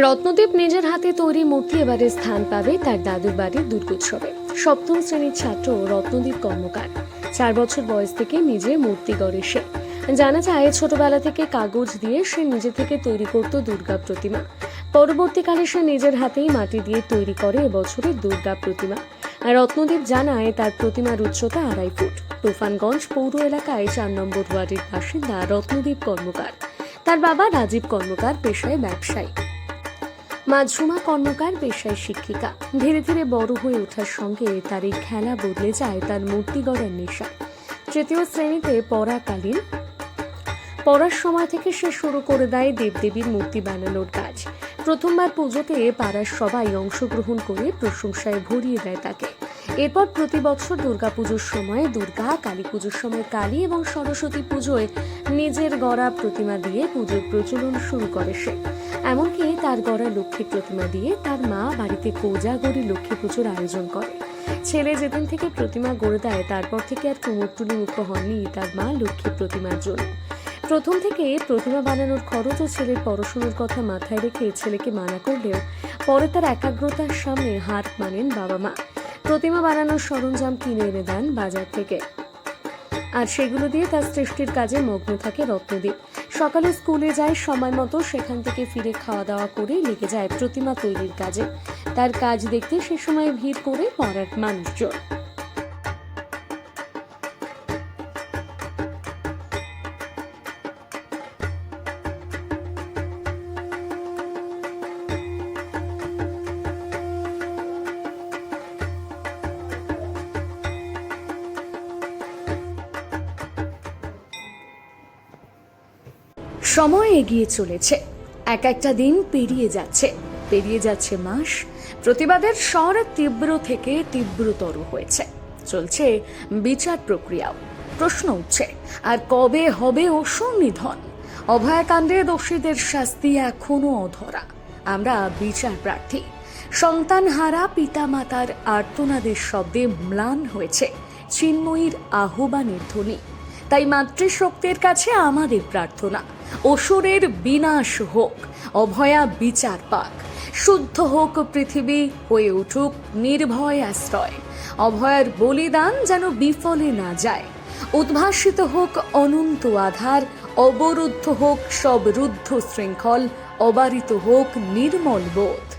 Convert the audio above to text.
রত্নদীপ নিজের হাতে তৈরি মূর্তি এবারে স্থান পাবে তার দাদুর বাড়ির দুর্গোৎসবে। সপ্তম শ্রেণির ছাত্র রত্নদীপ কর্মকার। চার বছর বয়স থেকে নিজে মূর্তি গড়ে সে। জানা যায়, ছোটবেলা থেকে কাগজ দিয়ে সে নিজে থেকে তৈরি করত দুর্গা প্রতিমা। পরবর্তীকালে সে নিজের হাতেই মাটি দিয়ে তৈরি করে এবছরের দুর্গা প্রতিমা। আর রত্নদীপ জানায়, তার প্রতিমার উচ্চতা আড়াই ফুট। তুফানগঞ্জ পৌর এলাকায় চার নম্বর ওয়ার্ডের বাসিন্দা রত্নদীপ কর্মকার। তার বাবা রাজীব কর্মকার, পেশায় ব্যবসায়ী। মা ঝুমা পেশায় শিক্ষিকা। ধীরে ধীরে বড় হয়ে ওঠার সঙ্গে তার এই খেলা বদলে যায় তার মূর্তি গড়ার নেশা। তৃতীয় শ্রেণীতে পড়াকালীন। পড়ার সময় থেকে সে শুরু করে দেয় দেবদেবীর মূর্তি বানানোর কাজ। প্রথমবার পুজোতে পাড়ার সবাই অংশগ্রহণ করে প্রশংসায় ভরিয়ে দেয় তাকে। এরপর প্রতি বছর দুর্গাপুজোর সময় দুর্গা, কালী পুজোর সময় কালী এবং সরস্বতী পুজোয় নিজের গড়া প্রতিমা দিয়ে পুজোর প্রচলন শুরু করে সে। এমনকি তার গড়া লক্ষ্মী প্রতিমা দিয়ে তার মা বাড়িতে কোজাগরি লক্ষ্মী পুজোর আয়োজন করে। ছেলে যেদিন থেকে প্রতিমা গড়ে দেয়, তারপর থেকে আর কুমোরটুলি মুক্ত হননি তার মা লক্ষ্মী প্রতিমার জন্য। প্রথম থেকে প্রতিমা বানানোর খরচ ও ছেলের পড়াশোনার কথা মাথায় রেখে ছেলেকে মানা করলেও পরে তার একাগ্রতার সামনে হাত মানেন বাবা মা। প্রতিমা বানানোর সরঞ্জাম কিনে এনে দেন বাজার থেকে। আর সেগুলো দিয়ে তার সৃষ্টির কাজে মগ্ন থাকে রত্নদীপ। সকালে স্কুলে যায়, সময় মতো সেখান থেকে ফিরে খাওয়া দাওয়া করে লেগে যায় প্রতিমা তৈরির কাজে। তার কাজ দেখতে সে সময় ভিড় করে পড়ার মানুষজন। সময় এগিয়ে চলেছে। এক একটা দিন পেরিয়ে যাচ্ছে। পেরিয়ে যাচ্ছে মাস। প্রতিবাদের স্বর তীব্র থেকে তীব্রতর হয়েছে। চলছে বিচার প্রক্রিয়াও। প্রশ্ন উঠছে, আর কবে হবে অসুর নিধন অভয়াকাণ্ডে দোষীদের শাস্তি এখনও অধরা। আমরা বিচার প্রার্থী। সন্তান হারা পিতামাতার আর্তনাদের শব্দে ম্লান হয়েছে। চিন্ময়ীর আহ্বানের ধ্বনি। তাই মাতৃশক্তির কাছে আমাদের প্রার্থনা। অসুরের বিনাশ হোক, অভয়া বিচার পাক। শুদ্ধ হোক পৃথিবী, হয়ে উঠুক নির্ভয় আশ্রয়। অভয়ার বলিদান যেন বিফলে না যায়। উদ্ভাসিত হোক অনন্ত আধার, অবরুদ্ধ হোক সব রুদ্ধ শৃঙ্খল, অবারিত হোক নির্মল বোধ।